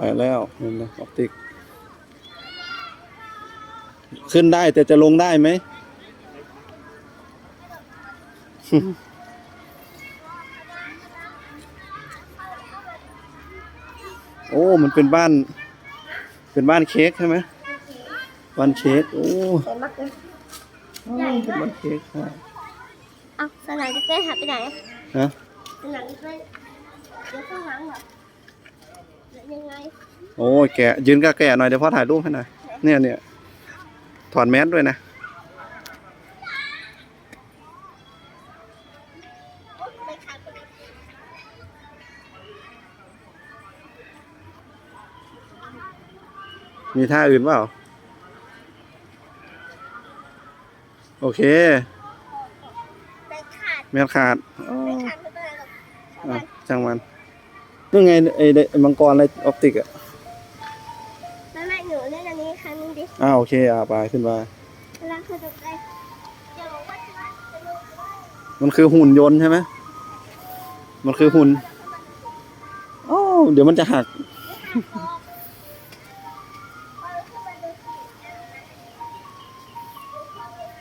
ไปแล้วเห็นไหมออปติก ขึ้นได้แต่จะลงได้ไหม โอ้ มันเป็นบ้าน เป็นบ้านเค้กใช่ไหมบ้านเค้ก โอ้สวยมากเลยเป็นบ้านเค้กค่ะเอาสนามจะเต้นหายไปไหนฮะสนามจะเต้นเดี๋ยวข้างหลังเหรอหรือ ยังไงโอ้ยแกะยืนก็แกะหน่อยเดี๋ยวพ่อถ่ายรูปให้หน่อยเนี่ยเนี่ยถอดแมสด้วยนะโอ๊ยไม่ขาดคนเดียวมีท่าอื่นเปล่า โอเคไม่ขาดแมสขาดอ๋อไม่ขาดไม่เป็นไรหรอกอะช่างมัน นี่ไงไอ้ไอ้มังกรอะไรออปติกอะไม่ไม่หนูเล่นอันนี้ครั้งนึงดิอ้าวโอเคอะไปขึ้นมาเวลาคือจะได้จะบอกว่าจะจะลงว่ามันคือหุ่นยนต์ใช่ไหมมันคือหุ่นอ๋อเดี๋ยวมันจะหัก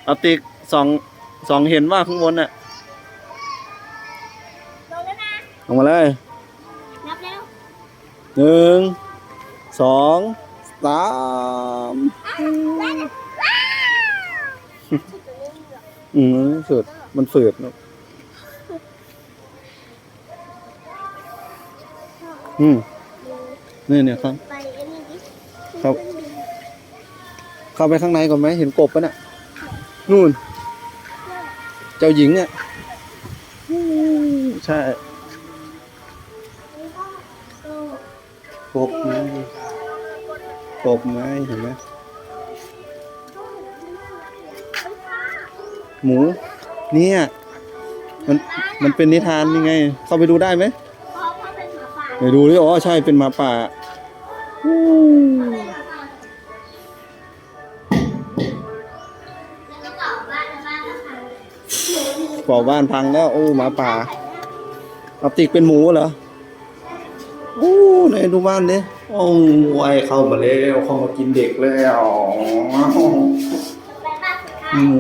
ออปติกสองสองเห็นว่าข้างบนน่ะลงแล้วนะออกมาเลยนับแล้ว หนึ่งสองสามว้าวอืมฝืดมันฝืดเนอะอืมนี่เนี่ยครับไปอันนี้ดิครับ เข้าไปข้างในก่อนไหมเห็นกบปะน่ะนู่น เจ้าหญิงอะอืมใช่ กบไงกบไงเห็นไหมหมู เนี่ย มันมันเป็นนิทานยังไง เข้าไปดูได้ไหมเขาเป็นหมาไปดูดิอ๋อใช่เป็นหมาป่าอู้แล้วก็บอกว่าะบ้านพังก่อบ้านพังแล้ว โอ้หมาป่าออปติกเป็นหมูเหรอ โอ้ไหนดูบ้านดิโอ้ยเข้ามาแล้วเข้ามากินเด็กแล้วไปบ้านสุดท้ายหมู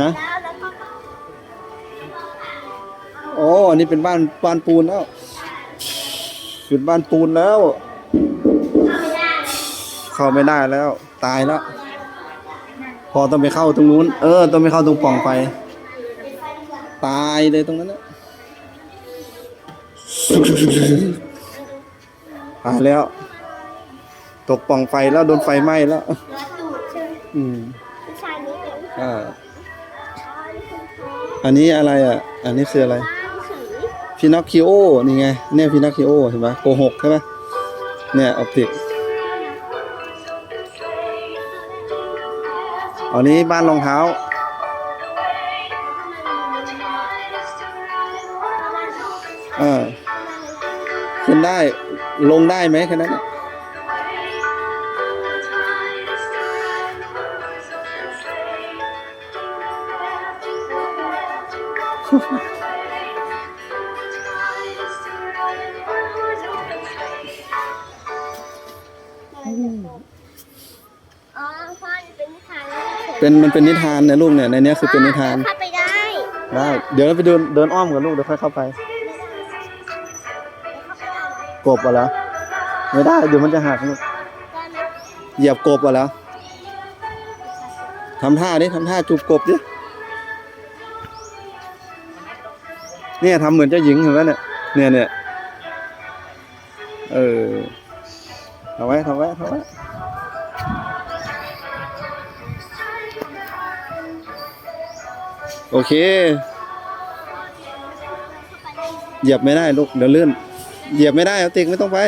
ฮะแล้วแล้วก็โอ้อันนี้เป็นบ้านบ้านปูนแล้วเป็นบ้านปูนแล้ว เข้าไม่ได้แล้ว ตายแล้ว พอต้องไปเข้าตรงนู้น เออ ต้องไปเข้าตรงปล่องไฟตายเลยตรงนั้นนะ ตายแล้ว ตกปล่องไฟแล้วโดนไฟไหม้แล้วรถตูดใช่ไหมอืมผู้ชายนี้เป็นอ่าอ๋อนี่คุณพ่ออันนี้อะไรอะ อันนี้คืออะไรบ้านเฉยพินอคคิโอนี่ไงเนี่ยพินอคคิโอเห็นไหมโกหกใช่ไหมเนี่ยออปติกอันนี้บ้านรองเท้าเออขึ้นได้ ลงได้ไหมแค่นั้นน่ะอ๋อพ่อนี่เป็นนิทานแล้วเป็นมันเป็นนิทานนะลูกเนี่ยในเนี้ยคือเป็นนิทาน เข้าไปได้ ได้ เดี๋ยวเราไปเดินเดินอ้อมกับลูกเดี๋ยวค่อยเข้าไป กบอะเหรอไม่ได้เดี๋ยวมันจะหักลูกเหยียบกบอะเหรอทำท่าดิทำท่าจูบกบดิเนี่ยทำเหมือนเจ้าหญิงเห็นไหมเนี่ยเนี่ยเนี่ยเออเอาไว้ทำไว้ทำไว้โอเค เหยียบไม่ได้ลูกเดี๋ยวเลื่อน เหยียบไม่ได้เอาติ๊กไม่ต้องไป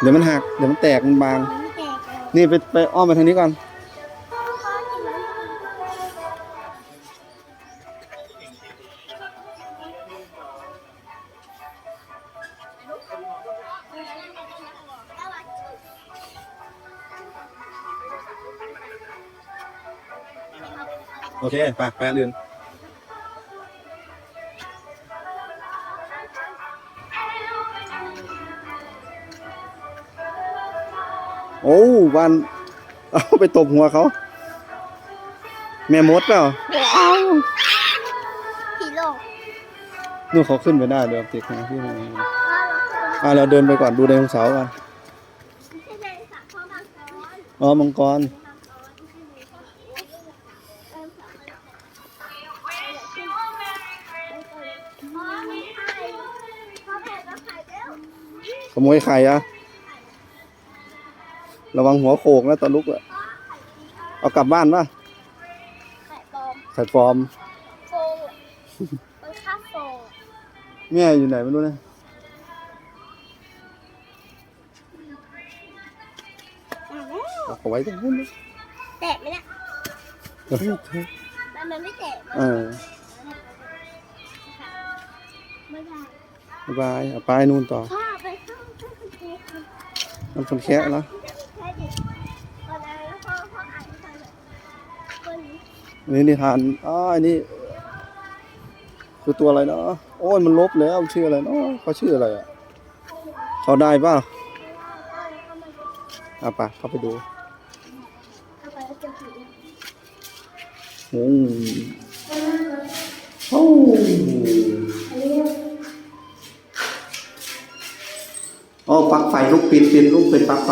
เดี๋ยวมันหัก เดี๋ยวมันแตกมันบาง นี่ไปไปอ้อมไปทางนี้ก่อน โอเค ไปไปอันอื่น โอ้บ้านเอาไปตบหัวเขา แม่มดเปล่าผีโลกนู่นเขาขึ้นไปได้เดี๋ยวติดนะพี่มาพ่อเราคืออะเราเดินไปก่อนดูไดโนเสาร์กันที่เป็นสัตว์พ่อบางกรอ๋อมังกรพ่อไม่ไข่พ่อแผ่ก็ไข่เร็วขโมยไข่อะ ระวังหัวโขกนะตอนลุกอะเอากลับบ้านป่ะไข่ปลอมไข่ปลอมโฟงมันค่าโฟงแม่อยู่ไหนไม่รู้นะอะแล้วเอาไว้ตรงนู้นนะแตะไหมเนี่ยเฮ้ยมันมันไม่แตะเออไม่ได้บ๊ายบายเอาไปนู่นต่อ พ่อไปเข้าเครื่องเทสมันคนแคะแล้ว ใช่ดิวันนั้นพ่อพ่ออ่านให้ฟังหน่อยค นนี้นี่นิทานอ้าอันนี้คือตัวอะไรเนาะโอ้ยมันลบแล้วชื่ออะไรเนาะเขาชื่ออะไรอะเขาได้ป่ะเข้าเอาไปเข้าไปดูอโอ้โอ้อ๋อปลั๊กไฟลูกปิดปิดลูกเป็นปลั๊กไฟ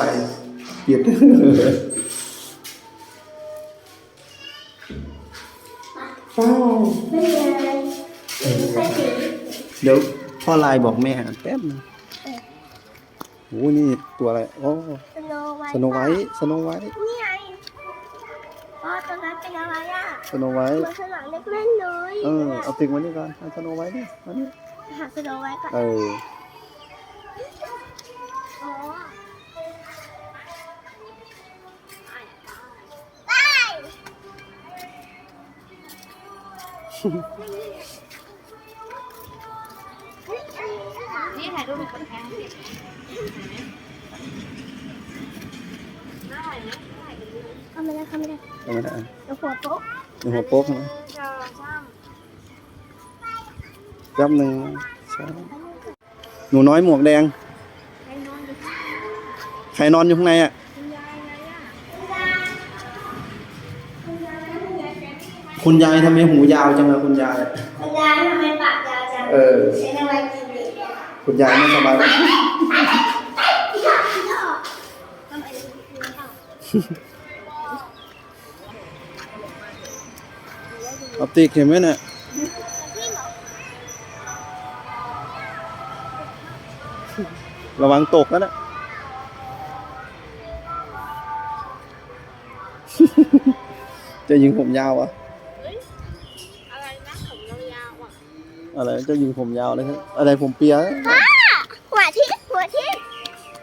ปิด ไม่เป็นไรไม่ผีเดี๋ยวพ่อไลน์บอกแม่แป๊บนึงโอ้นี่ตัวอะไรโอ้สโนไวท์สโนไวท์สโนไวท์นี่ไงพ่อตรงนั้นเป็นอะไรอะสโนไวเหท์มือนสนามเล็กเล่นเลยเออเอาติ่งมานี่ก่อนเอาสโนไวท์ดิมานี่หาสโนไวท์ก่อนเอออ๋อ นี่ถ่ายรูปเป็นคนแทนเอาไม่ได้เอาไม่ได้เอามาได้เอาหัวโป๊ะในหัวโป๊กนะแป๊บหนึ่งหนูน้อยหมวกแดง ใครนอนอยู่ข้างในอะ คุณยายทำไมหูยาวจังเลยคุณยาย คุณยายทำไมปากยาวจังเออ ใช้ในวัยกินเด็กอะคุณยายไม่สบายแล้วทำไมไม่เอาออปติกเห็นไหมเนี่ยพี่เหรอระวังตกนะนะจะยิงผมยาวอะ อะไรจะยิงผมยาวเลยครับอะไรผมเปียป้าหัวทิ่มหัวทิ่ม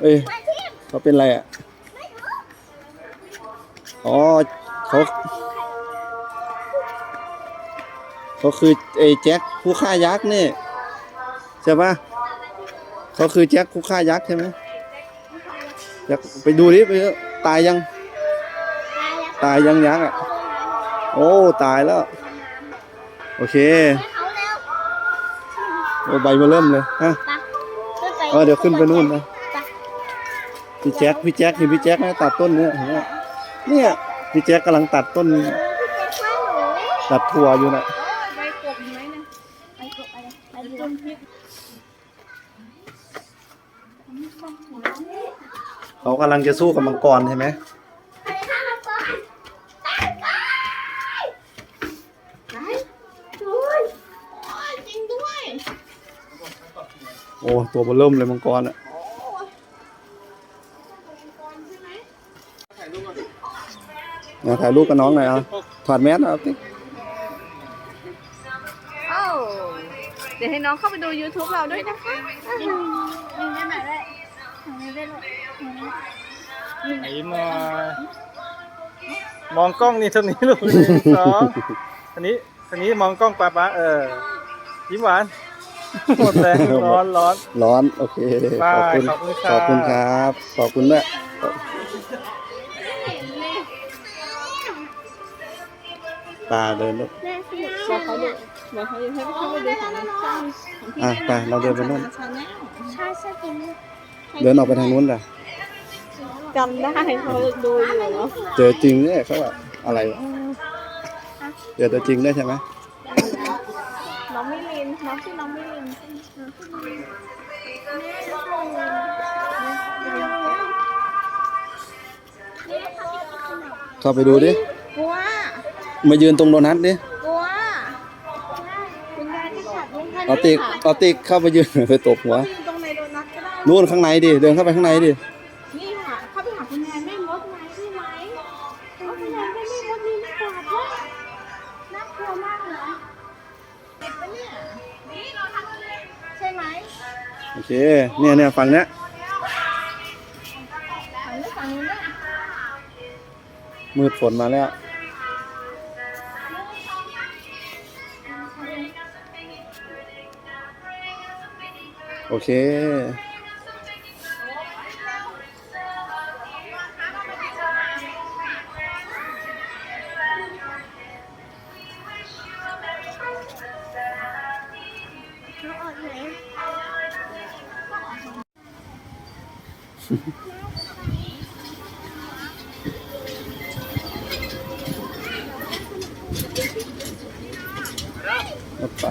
เอ้ยหัวทิ่มเขาเป็นอะไรอะไม่รู้อ๋อเขาเขาคือไอ้แจ็คผู้ฆ่ายักษ์นี่ใช่ปะเขาคือแจ็คผู้ฆ่ายักษ์ใช่ไหมยักษ์ไปดูดิไปดูตายยังตายแล้วตายยังยักษ์อะ โอ้ ตายแล้ว โอเคให้เขาเร็ว โอ้ใบมาเริ่มเลยฮะไปขึ้นไปเออเดี๋ยวขึ้นไปนู่นนะไปพี่แจ็คพี่แจ็คเห็นพี่แจ็คไหมตัดต้นเนี่ยเห็นไหมเนี่ยพี่แจ็คกำลังตัดต้นพี่แจ็คว่าหนูตัดถั่วอยู่น่ะใบกบไหมนะไปกดไปเลยไปดูต้นพริกเขากำลังจะสู้กับมังกรใช่ไหม ตัวเบอเริ่มเลยมังกรอะมาถ่ายรูปกับน้องหน่อยอะถอดแมสเอาสิโอ้เดี๋ยวให้น้องเข้าไปดู YouTube เราด้วยนะคะยิงได้ไหมเลยยิงได้เลยไหนมามองกล้องนี่เท่านี้ลูกหนึ่งสองอันนี้อันนี้มองกล้องป้าป้าเออยิ้มหวาน หมดแรงร้อนร้อน ร้อน โอเคบายขอบคุณขอบคุณขค่ะอบคุณครับขอบคุณด้วยตาเดินลูกแม่สนุกบอกเขาดูบอกเขาดูให้เข้าไปดูของช่องของพี่อะไปเราเดินไปนู่น ชาแนลชาชาติมเดินออกไปทางนู้นจ้ะแล้วหรอจำได้เขาดูอยู่เนาะเจอจริงเนี่ยเขาว่าอะไรวะเจอตัวจริงได้ใช่ไหมน้ องมิลินน้องชื่อน้องมิลินเข้าไปดูดิ กลัวมายืนตรงโดนัทดิกลัวคุณยายจะขับลงทันเอาติ๊กเอาติ๊กเข้าไปยืน ไปตบหัว ยืนตรงในโดนัทก็ได้ นู่นข้างในดิ เดินเข้าไปข้างในดิ เคเนี่ยเนี่ยฝั่งเนี้ยมืดฝนมาแล้ว โอเคเราออกไหน ไป